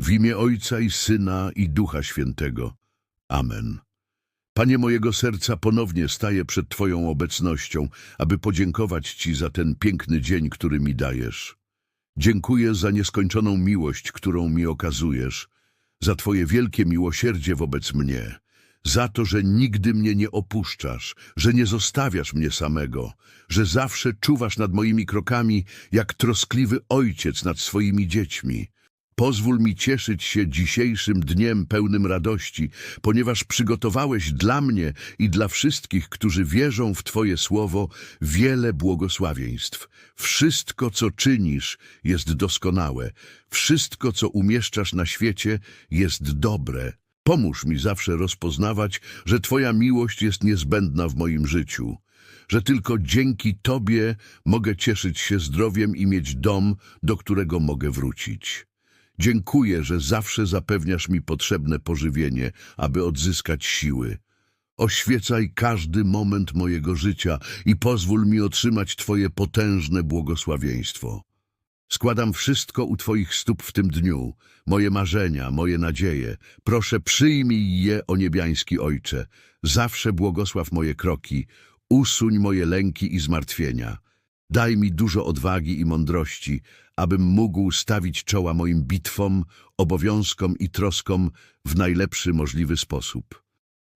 W imię Ojca i Syna i Ducha Świętego. Amen. Panie mojego serca, ponownie staję przed Twoją obecnością, aby podziękować Ci za ten piękny dzień, który mi dajesz. Dziękuję za nieskończoną miłość, którą mi okazujesz, za Twoje wielkie miłosierdzie wobec mnie, za to, że nigdy mnie nie opuszczasz, że nie zostawiasz mnie samego, że zawsze czuwasz nad moimi krokami, jak troskliwy ojciec nad swoimi dziećmi. Pozwól mi cieszyć się dzisiejszym dniem pełnym radości, ponieważ przygotowałeś dla mnie i dla wszystkich, którzy wierzą w Twoje słowo, wiele błogosławieństw. Wszystko, co czynisz, jest doskonałe. Wszystko, co umieszczasz na świecie, jest dobre. Pomóż mi zawsze rozpoznawać, że Twoja miłość jest niezbędna w moim życiu, że tylko dzięki Tobie mogę cieszyć się zdrowiem i mieć dom, do którego mogę wrócić. Dziękuję, że zawsze zapewniasz mi potrzebne pożywienie, aby odzyskać siły. Oświecaj każdy moment mojego życia i pozwól mi otrzymać Twoje potężne błogosławieństwo. Składam wszystko u Twoich stóp w tym dniu, moje marzenia, moje nadzieje. Proszę, przyjmij je, o niebiański Ojcze. Zawsze błogosław moje kroki, usuń moje lęki i zmartwienia. Daj mi dużo odwagi i mądrości, abym mógł stawić czoła moim bitwom, obowiązkom i troskom w najlepszy możliwy sposób.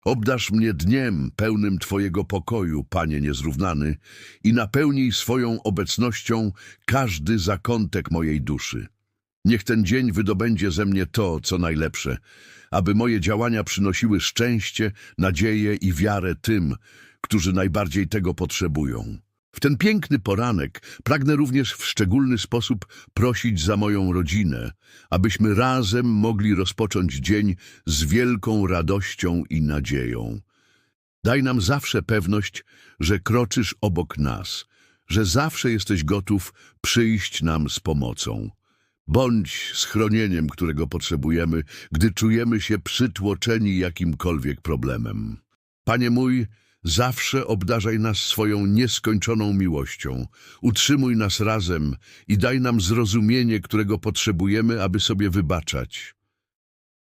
Obdasz mnie dniem pełnym Twojego pokoju, Panie niezrównany, i napełnij swoją obecnością każdy zakątek mojej duszy. Niech ten dzień wydobędzie ze mnie to, co najlepsze, aby moje działania przynosiły szczęście, nadzieję i wiarę tym, którzy najbardziej tego potrzebują. W ten piękny poranek pragnę również w szczególny sposób prosić za moją rodzinę, abyśmy razem mogli rozpocząć dzień z wielką radością i nadzieją. Daj nam zawsze pewność, że kroczysz obok nas, że zawsze jesteś gotów przyjść nam z pomocą. Bądź schronieniem, którego potrzebujemy, gdy czujemy się przytłoczeni jakimkolwiek problemem. Panie mój, zawsze obdarzaj nas swoją nieskończoną miłością. Utrzymuj nas razem i daj nam zrozumienie, którego potrzebujemy, aby sobie wybaczać.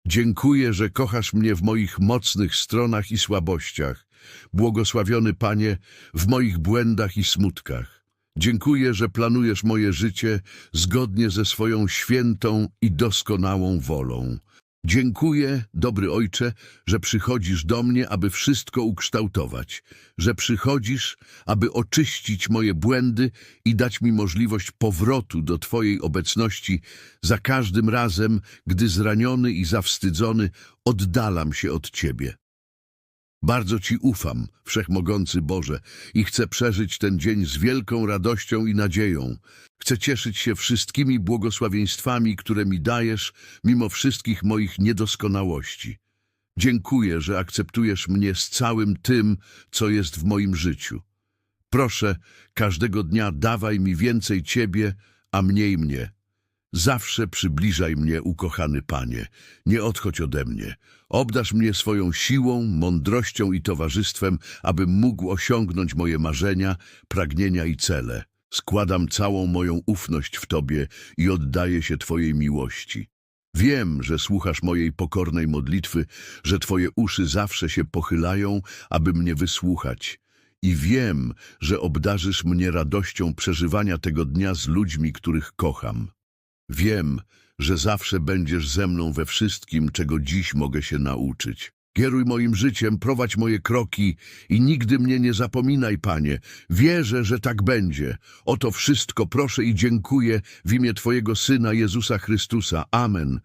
Dziękuję, że kochasz mnie w moich mocnych stronach i słabościach. Błogosławiony Panie, w moich błędach i smutkach. Dziękuję, że planujesz moje życie zgodnie ze swoją świętą i doskonałą wolą. Dziękuję, dobry Ojcze, że przychodzisz do mnie, aby wszystko ukształtować, że przychodzisz, aby oczyścić moje błędy i dać mi możliwość powrotu do Twojej obecności za każdym razem, gdy zraniony i zawstydzony oddalam się od Ciebie. Bardzo Ci ufam, Wszechmogący Boże, i chcę przeżyć ten dzień z wielką radością i nadzieją. Chcę cieszyć się wszystkimi błogosławieństwami, które mi dajesz, mimo wszystkich moich niedoskonałości. Dziękuję, że akceptujesz mnie z całym tym, co jest w moim życiu. Proszę, każdego dnia dawaj mi więcej Ciebie, a mniej mnie. Zawsze przybliżaj mnie, ukochany Panie. Nie odchodź ode mnie. Obdasz mnie swoją siłą, mądrością i towarzystwem, abym mógł osiągnąć moje marzenia, pragnienia i cele. Składam całą moją ufność w Tobie i oddaję się Twojej miłości. Wiem, że słuchasz mojej pokornej modlitwy, że Twoje uszy zawsze się pochylają, aby mnie wysłuchać. I wiem, że obdarzysz mnie radością przeżywania tego dnia z ludźmi, których kocham. Wiem, że zawsze będziesz ze mną we wszystkim, czego dziś mogę się nauczyć. Kieruj moim życiem, prowadź moje kroki i nigdy mnie nie zapominaj, Panie. Wierzę, że tak będzie. O to wszystko proszę i dziękuję w imię Twojego Syna Jezusa Chrystusa. Amen.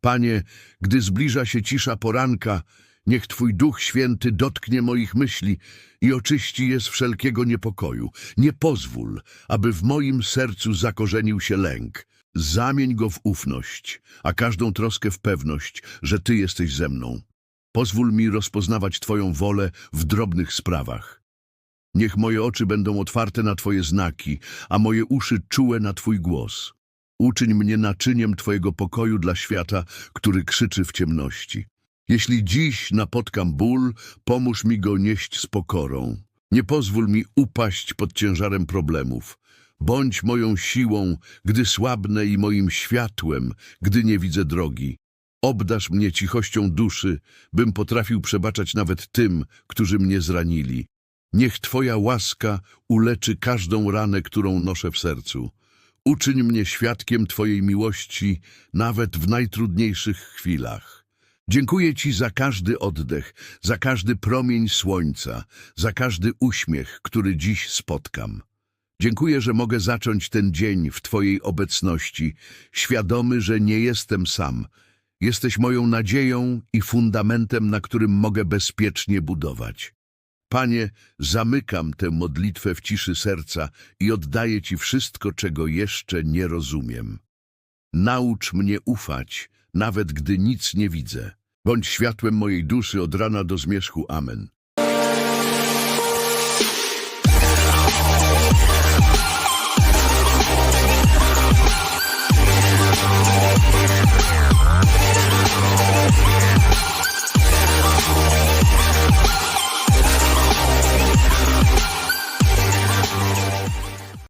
Panie, gdy zbliża się cisza poranka, niech Twój Duch Święty dotknie moich myśli i oczyści je z wszelkiego niepokoju. Nie pozwól, aby w moim sercu zakorzenił się lęk. Zamień go w ufność, a każdą troskę w pewność, że Ty jesteś ze mną. Pozwól mi rozpoznawać Twoją wolę w drobnych sprawach. Niech moje oczy będą otwarte na Twoje znaki, a moje uszy czułe na Twój głos. Uczyń mnie naczyniem Twojego pokoju dla świata, który krzyczy w ciemności. Jeśli dziś napotkam ból, pomóż mi go nieść z pokorą. Nie pozwól mi upaść pod ciężarem problemów. Bądź moją siłą, gdy słabnę i moim światłem, gdy nie widzę drogi. Obdasz mnie cichością duszy, bym potrafił przebaczać nawet tym, którzy mnie zranili. Niech Twoja łaska uleczy każdą ranę, którą noszę w sercu. Uczyń mnie świadkiem Twojej miłości nawet w najtrudniejszych chwilach. Dziękuję Ci za każdy oddech, za każdy promień słońca, za każdy uśmiech, który dziś spotkam. Dziękuję, że mogę zacząć ten dzień w Twojej obecności, świadomy, że nie jestem sam. Jesteś moją nadzieją i fundamentem, na którym mogę bezpiecznie budować. Panie, zamykam tę modlitwę w ciszy serca i oddaję Ci wszystko, czego jeszcze nie rozumiem. Naucz mnie ufać, nawet gdy nic nie widzę. Bądź światłem mojej duszy od rana do zmierzchu. Amen.